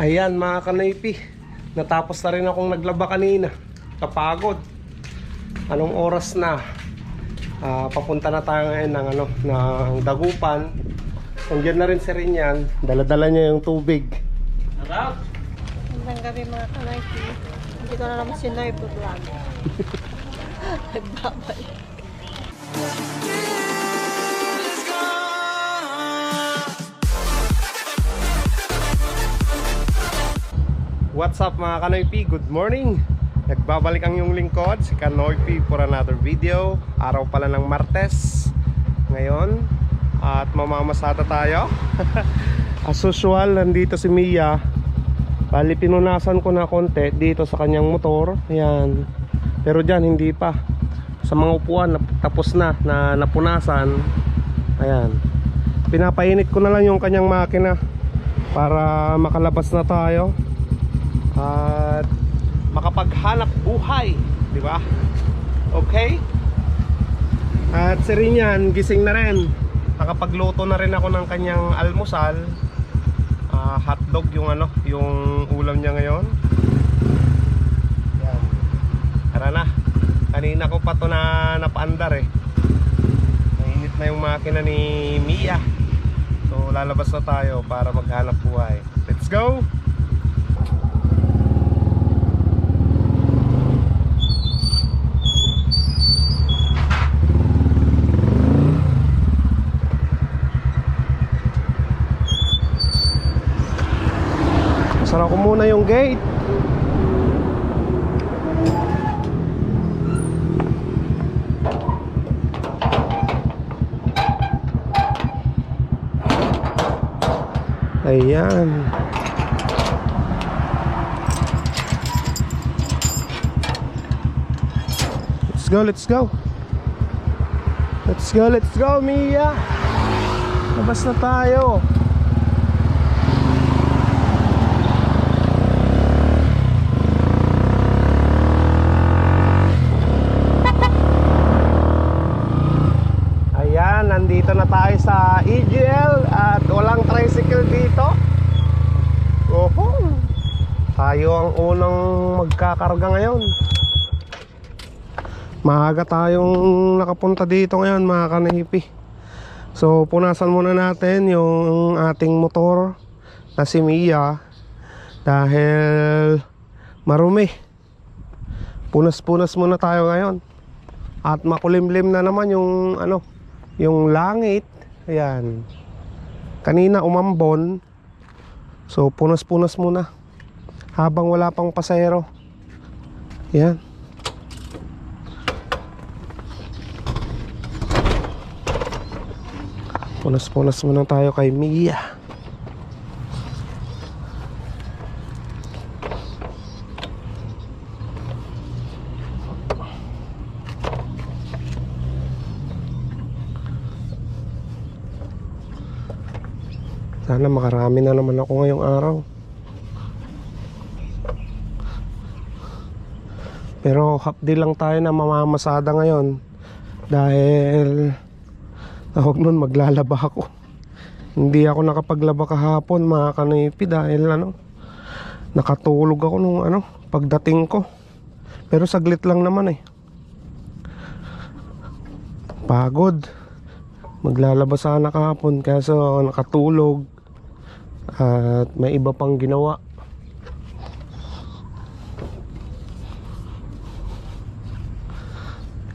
Ayan mga kanaypi, natapos na rin akong naglaba kanina. Kapagod. Anong oras na? Ah, papunta na tayo ngayon ng, ano, ng dagupan. Nandiyan na rin si Rinyan. Daladala niya yung tubig. Magandang gabi mga kanaypi. Hindi ko na naman po vlog. Nagbabalik. What's up mga Kanoypi? Good morning! Nagbabalik ang yung lingkod, si Kanoypi for another video. Araw pala ng Martes ngayon. At mamamasada tayo. As usual, nandito si Mia. Bali, pinunasan ko na konti dito sa kanyang motor. Ayan. Pero dyan, hindi pa. Sa mga upuan, tapos na, na napunasan. Ayan. Pinapainit ko na lang yung kanyang makina para makalabas na tayo at makapaghanap buhay, di ba? Okay? At si Rinyan, gising na rin. Nakapagluto na rin ako ng kanyang almusal. Ah, hotdog yung ano, yung ulam niya ngayon. Yan. Tara na. Kanina ko pa to na napaandar eh. Mainit na yung makina ni Mia. So lalabas na tayo para maghanap buhay. Let's go! Muna yung gate. Ayan. Let's go, let's go. Let's go, let's go, Mia. Labas na tayo. Ayan, nandito na tayo sa EGL at walang tricycle dito. Oho. Tayo ang unang magkakarga ngayon. Maaga tayong nakapunta dito ngayon mga kanahipi. So punasan muna natin yung ating motor na si Mia dahil marumi. Punas-punas muna tayo ngayon. At makulimlim na naman yung ano, yung langit. Ayan. Kanina umambon. So punas-punas muna. Habang wala pang pasahero. Ayan. Punas-punas muna tayo kay Mia. Sana makarami na naman ako ngayong araw. Pero half day lang tayo na mamamasada ngayon dahil tawag nun maglalaba ako. Hindi ako nakapaglaba kahapon mga kanipi dahil ano nakatulog ako nung ano pagdating ko. Pero saglit lang naman eh. Pagod. Maglalaba sana kahapon kaso nakatulog at may iba pang ginawa.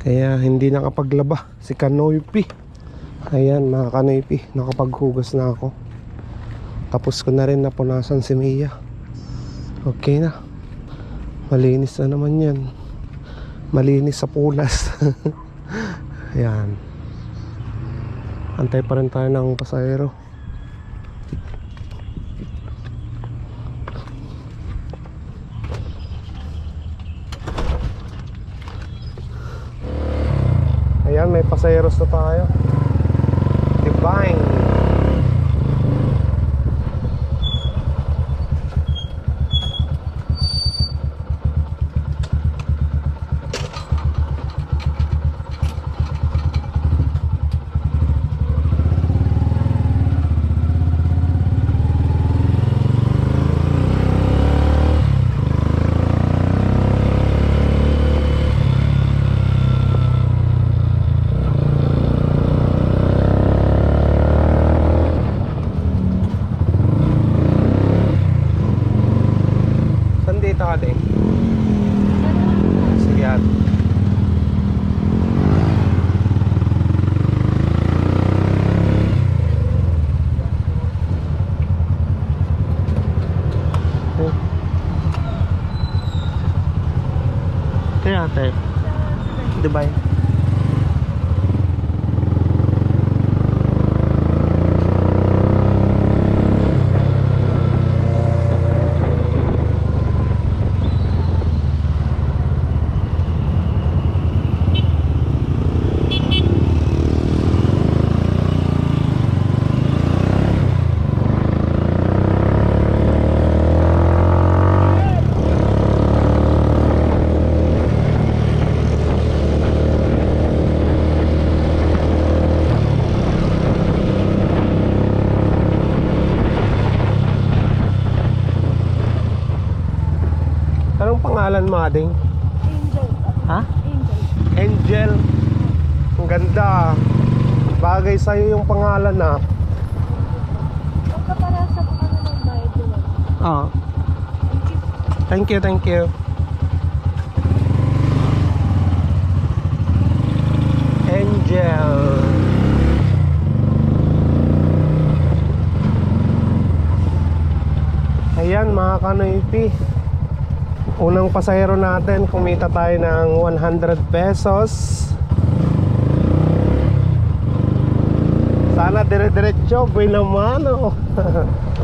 Kaya hindi nakapaglaba si Kanoypi. Ayan mga Kanoypi, nakapaghugas na ako. Tapos ko na rin napunasan si Mia. Okay na. Malinis na naman yan. Malinis sa punas. Ayan. Antay pa rin tayo ng pasahero. Pasayeros na tayo. Divine. dito ate. Sige ate. Kaya ate. Dubai. Anong pangalan? Angel. Ha? Angel. Angel. Ang ganda. Bagay sa'yo yung pangalan na. Pagkapara sa ano ng Bible. Oo. Thank you, thank you. Angel. Ayan mga kanoypi. Unang pasahero natin, kumita tayo ng 100 pesos. Sana dire-diretso, buhay naman oh.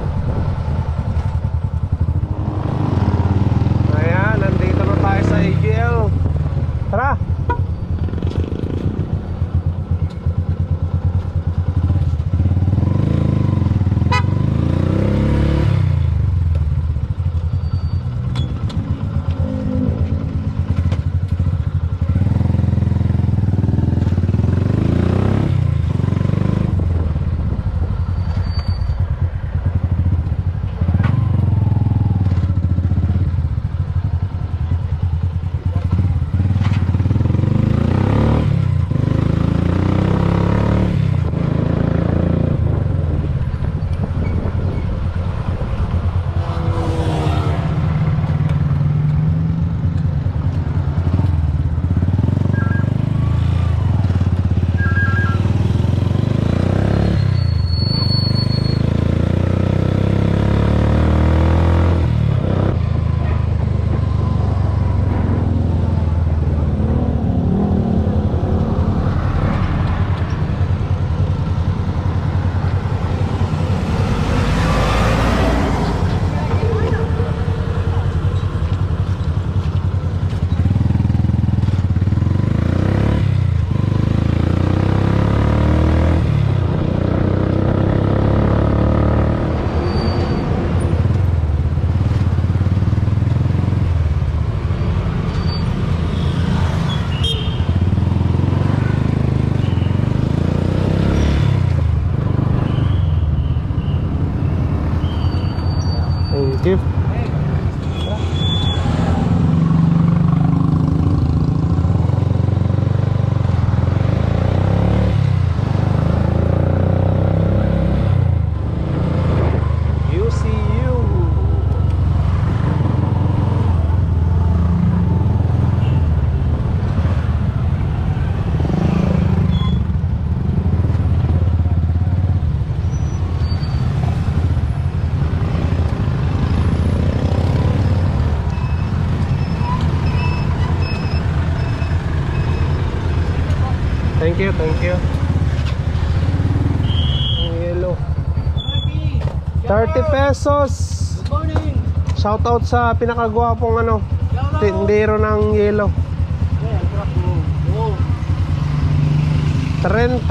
pesos. Good morning. Shout out sa pinakagwapong ano, tindero ng yelo. Yeah. Oh. 30.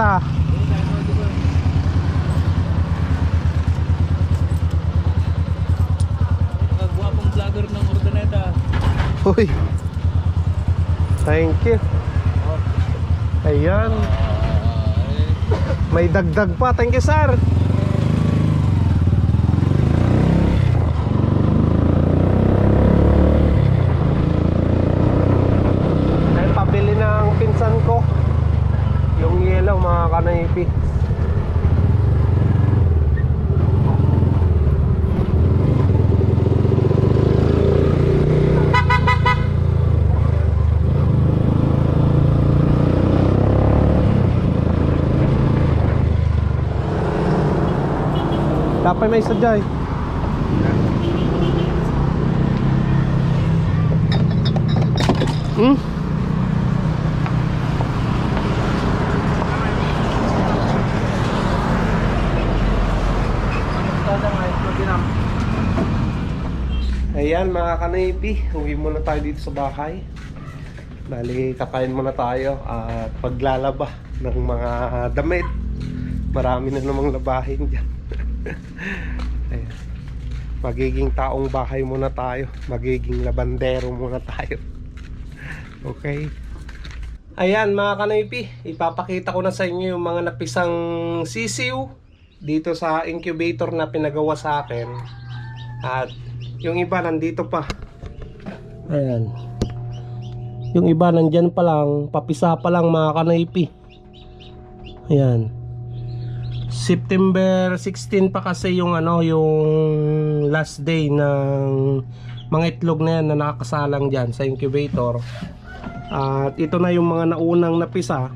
Kagwapong vlogger ng Ordaneta. Uy. Thank you. Ayan. May dagdag pa. Thank you, sir. ano yung IP. Dapat may sadya eh. Kanaypi, uwi muna tayo dito sa bahay. Bali, kakain muna tayo at paglalaba ng mga damit. Marami na namang labahin dyan. Ayan. Magiging taong bahay muna tayo. Magiging labandero muna tayo. Okay. Ayan mga kanaypi, ipapakita ko na sa inyo yung mga napisang sisiw dito sa incubator na pinagawa sa akin. At yung iba nandito pa. Ayan. Yung iba nandyan pa lang, papisa pa lang mga kanaypi. Ayan. September 16 pa kasi yung ano, yung last day ng mga itlog na yan na nakakasalang dyan sa incubator. At ito na yung mga naunang napisa.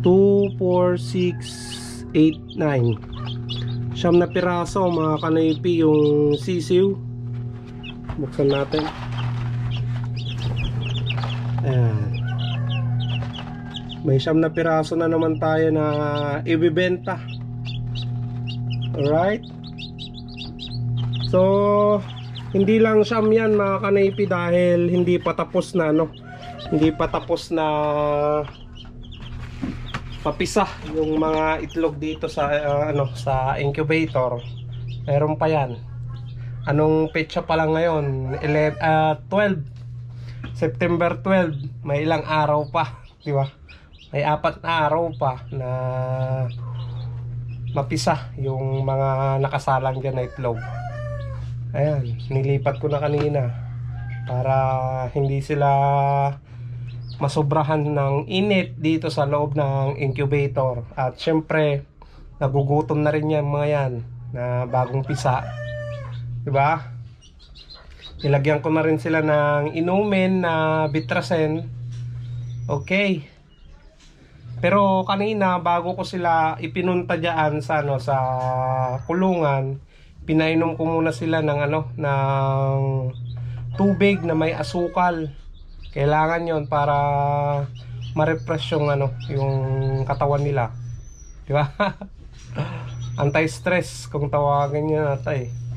2, 4, 6, 8, 9. Siyam na piraso mga kanaypi yung sisiw. Buksan natin. Ayan. May siyam na piraso na naman tayo na ibibenta. Alright? So, hindi lang siyam yan mga kanaypi dahil hindi pa tapos na no. Hindi pa tapos na papisa yung mga itlog dito sa uh, ano sa incubator. Meron pa yan. Anong petsa pa lang ngayon? 11, ah, 12 September 12, may ilang araw pa, di ba? May apat na araw pa na mapisa yung mga nakasalang dyan na itlog. Ayan, nilipat ko na kanina para hindi sila masobrahan ng init dito sa loob ng incubator. At syempre, nagugutom na rin yan mga yan na bagong pisa. 'Di ba? Nilagyan ko na rin sila ng inumin na bitrasen. Okay. Pero kanina bago ko sila ipinunta diyan sa ano sa kulungan, pinainom ko muna sila ng ano ng tubig na may asukal. Kailangan 'yon para ma-refresh yung ano, yung katawan nila. 'Di ba? Anti-stress kung tawagin niya natin eh.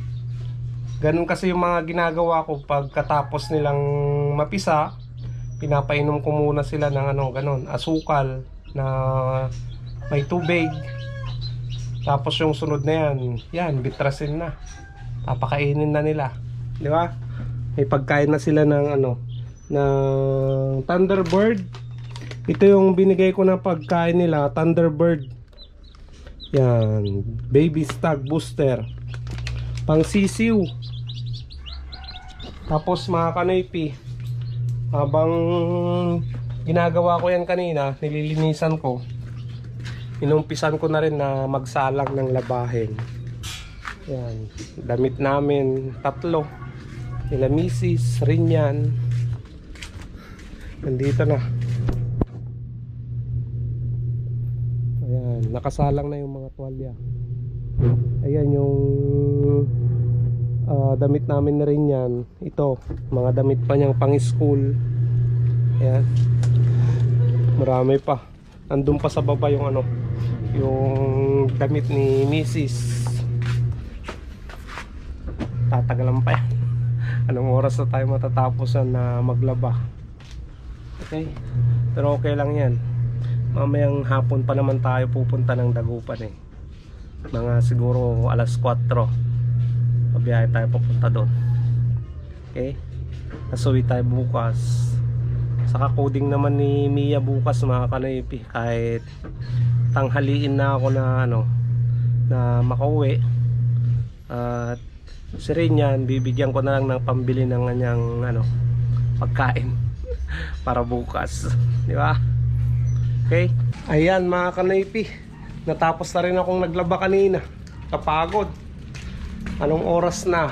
Ganun kasi yung mga ginagawa ko pagkatapos nilang mapisa, pinapainom ko muna sila ng ano, ganun, asukal na may tubig. Tapos yung sunod na yan, yan, bitrasin na. Papakainin na nila. Di ba? May pagkain na sila ng ano, ng Thunderbird. Ito yung binigay ko na pagkain nila, Thunderbird. Yan, baby stag booster. Pang sisiw. Tapos mga kanoypi, habang ginagawa ko yan kanina, nililinisan ko. Inumpisan ko na rin na magsalang ng labahin. Yan, damit namin tatlo. Nila misis, rin yan. Nandito na. Ayan, nakasalang na yung mga tuwalya. Ayan yung ah, damit namin na rin yan. Ito, mga damit pa niyang pang school. Ayan. Marami pa. Nandun pa sa baba yung ano, yung damit ni Mrs. Tatagalan pa yan. Anong oras na tayo matatapos na maglaba? Okay. Pero okay lang yan. Mamayang hapon pa naman tayo pupunta ng Dagupan eh. Mga siguro alas 4. Pabiyahe tayo pupunta doon. Okay? Nasuwi tayo bukas. Saka coding naman ni Mia bukas mga kanoypi. Kahit tanghaliin na ako na ano na makauwi. At si Rinyan, bibigyan ko na lang ng pambili ng kanyang ano pagkain para bukas. Di ba? Okay? Ayan mga kanoypi. Natapos na rin akong naglaba kanina. Kapagod. Anong oras na?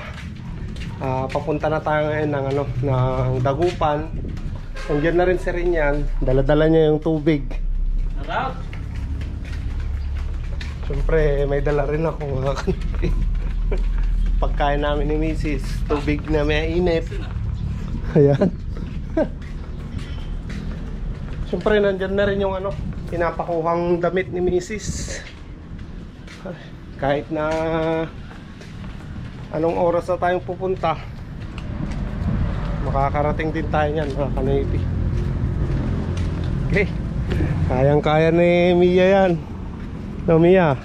Ah, papunta na tayo ngayon ng ano, ng Dagupan. Nandiyan na rin si Rinyan. Dala-dala niya yung tubig. Harap! Siyempre, may dala rin ako mga. Pagkain namin ni Mrs. Tubig na may init. Ayan. Siyempre, nandyan na rin yung ano, pinapakuhang damit ni Mrs. Kahit na anong oras na tayong pupunta, makakarating din tayo niyan mga kanipi. Okay. Kayang-kaya ni Mia yan. No, Mia.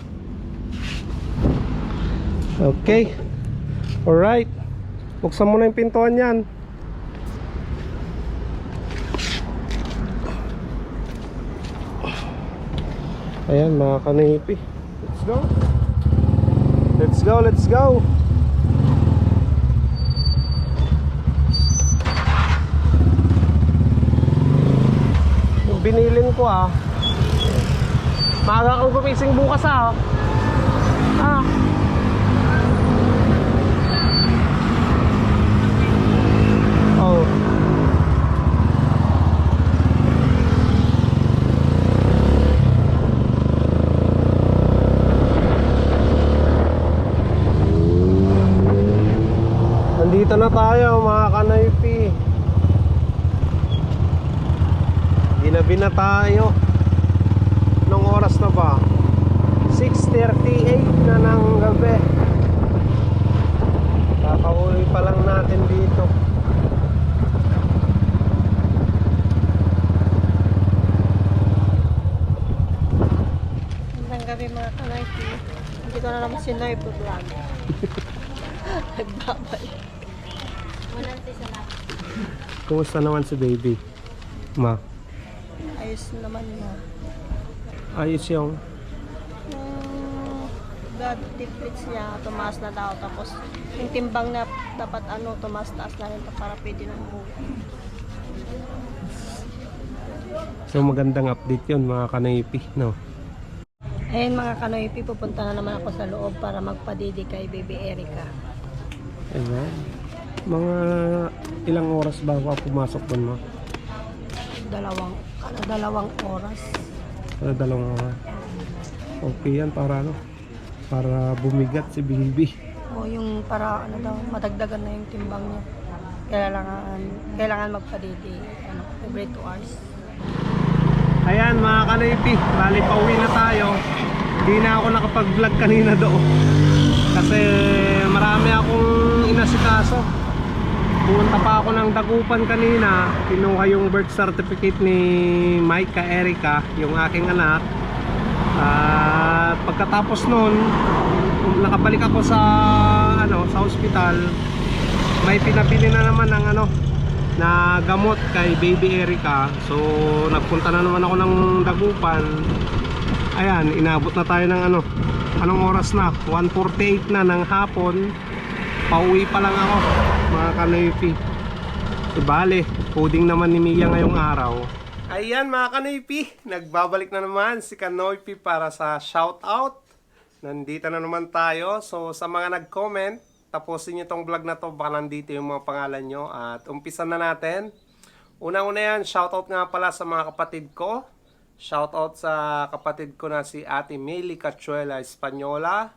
Okay. Alright. Buksan mo na yung pintuan yan. Ayan mga kanipi. Let's go. Let's go, let's go. Binilin ko ah. Maaga kang gumising bukas ah. Ah. Oh. Nandito na tayo mga kanaypi. Ginabi na tayo. Nung oras na ba? 6.38 na ng gabi. Kakauwi pa lang natin dito. Magandang gabi mga kanoypi. Hindi ko na naman si Noy po vlog. Walang sisa Kumusta naman si baby? Ma, naman na. ayos yung Yung blood deflates niya, tumaas na daw. Tapos yung timbang na dapat ano, tumaas-taas na rin para pwede na umuwi. So magandang update yun mga kanaypi, no? Ayun mga kanoypi, pupunta na naman ako sa loob para magpadidi kay baby Erica. Ayan. Mga ilang oras bago ako pumasok dun mo? Dalawang, ano, dalawang oras. Ano dalawang oras? Okay yan para ano? Para bumigat si baby. O yung para ano daw, madagdagan na yung timbang niya. Kailangan, kailangan magpadidi ano, every 2 hours. Ayan mga kanaypi, bali pauwi na tayo. Hindi na ako nakapag-vlog kanina doon. Kasi marami akong inasikaso. Pumunta pa ako ng Dagupan kanina. Kinuha yung birth certificate ni Maika Erica, yung aking anak. At pagkatapos nun, nakabalik ako sa ano, sa ospital. May pinabili na naman ng ano, na gamot kay baby Erica. So nagpunta na naman ako ng Dagupan. Ayan, inabot na tayo ng ano. Anong oras na? 1.48 na ng hapon. Pauwi pa lang ako, mga kanoypi. E bale, coding naman ni Mia ngayong araw. Ayan mga kanoypi, nagbabalik na naman si Kanoypi para sa shoutout. Nandito na naman tayo. So sa mga nag-comment, tapusin nyo tong vlog na to, baka nandito yung mga pangalan nyo. At umpisan na natin. Una-una yan, shoutout nga pala sa mga kapatid ko. Shoutout sa kapatid ko na si Ate Meli Cachuela Espanyola.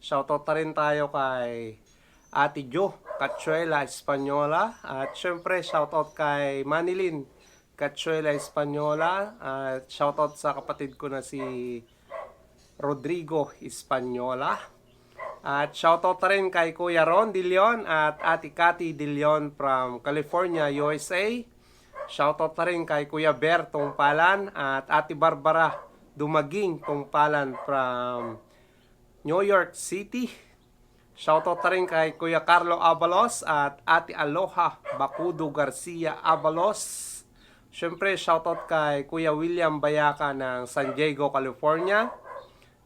Shoutout na rin tayo kay Ate Jo Cachuela Espanyola. At syempre, shoutout kay Manilin Cachuela Espanyola. At shoutout sa kapatid ko na si Rodrigo Espanyola. At shoutout na rin kay Kuya Ron De Leon at Ate Cathy De Leon from California, USA. Shoutout na rin kay Kuya Ber Tungpalan at Ate Barbara Dumaging Tungpalan from New York City. Shoutout na rin kay Kuya Carlo Abalos at Ate Aloha Bakudo Garcia Abalos. Siyempre, shoutout kay Kuya William Bayaka ng San Diego, California.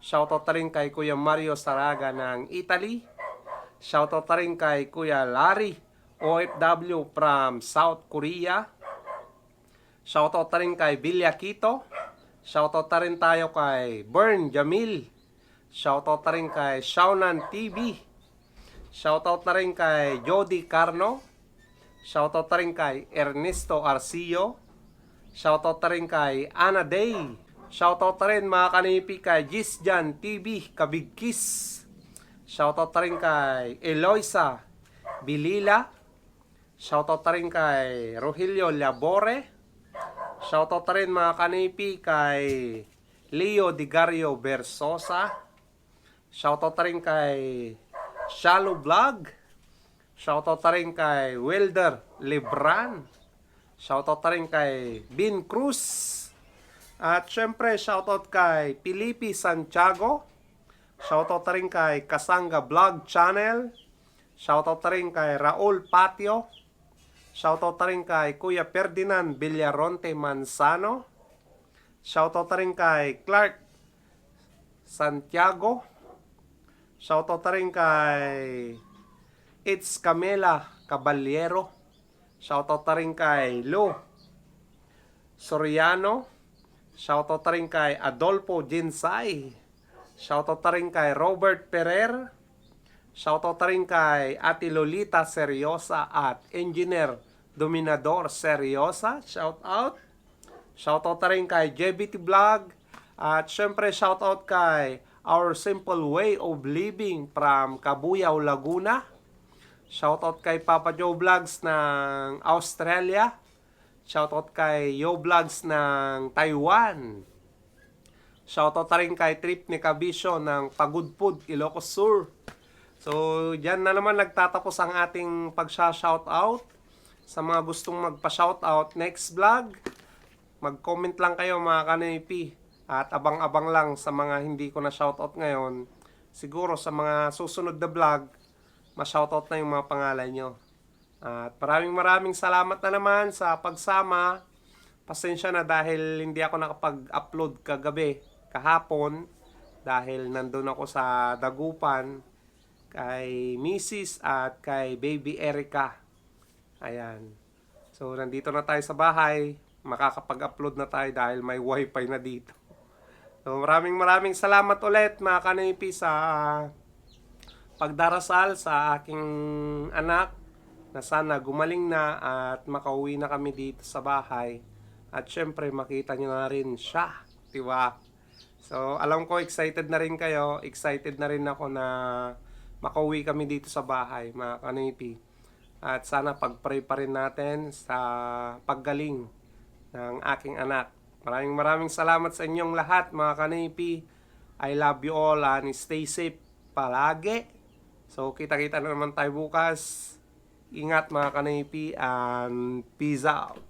Shoutout na rin kay Kuya Mario Saraga ng Italy. Shoutout na rin kay Kuya Larry OFW from South Korea. Shoutout na rin kay Bilya Quito. Shoutout na rin tayo kay Bern Jamil. Shoutout na rin kay Shaunan TV. Shoutout na rin kay Jody Carno. Shoutout na rin kay Ernesto Arcillo. Shoutout na rin kay Ana Day Shoutout na rin mga kanipi kay Gisjan TV Kabigkis. Shoutout na rin kay Eloisa Bilila. Shoutout na rin kay Rogelio Labore. Shoutout na rin mga kanipi kay Leo Digario Versosa. Shoutout na rin kay Shallow Vlog. Shoutout na rin kay Wilder Lebran. Shoutout na rin kay Bin Cruz. At syempre, shoutout kay Pilipi Santiago. Shoutout na rin kay Kasanga Vlog Channel. Shoutout na rin kay Raul Patio. Shoutout na rin kay Kuya Ferdinand Villaronte Manzano. Shoutout na rin kay Clark Santiago. Shoutout na rin kay It's Camela Caballero. Shoutout na rin kay Lou Soriano. Shoutout na rin kay Adolfo Jinsay. Shoutout na rin kay Robert Ferrer. Shoutout na rin kay Ate Lolita Seryosa at Engineer Dominador Seryosa. Shoutout. Shoutout na rin kay JBT Vlog. At syempre shoutout kay Our Simple Way of Living from Cabuyao, Laguna. Shoutout kay Papa Joe Vlogs ng Australia. Shoutout kay Yo Vlogs ng Taiwan. Shoutout na rin kay Trip ni Kabisyo ng Pagudpud, Ilocos Sur. So, dyan na naman nagtatapos ang ating pagsha-shoutout. Sa mga gustong magpa-shoutout next vlog, mag-comment lang kayo mga kanipi. At abang-abang lang sa mga hindi ko na shoutout ngayon. Siguro sa mga susunod na vlog, ma-shoutout na yung mga pangalan nyo. At maraming maraming salamat na naman sa pagsama. Pasensya na dahil hindi ako nakapag-upload kagabi, kahapon. Dahil nandun ako sa Dagupan kay Mrs. at kay Baby Erica. Ayan. So, nandito na tayo sa bahay. Makakapag-upload na tayo dahil may wifi na dito. So, maraming maraming salamat ulit mga kanipi sa pagdarasal sa aking anak na sana gumaling na at makauwi na kami dito sa bahay. At syempre, makita nyo na rin siya. Diba? So, alam ko excited na rin kayo. Excited na rin ako na makauwi kami dito sa bahay, mga kanipi. At sana pag-pray pa rin natin sa paggaling ng aking anak. Maraming maraming salamat sa inyong lahat, mga kanipi. I love you all and stay safe palagi. So, kita-kita na naman tayo bukas. Ingat mga kanipi and peace out.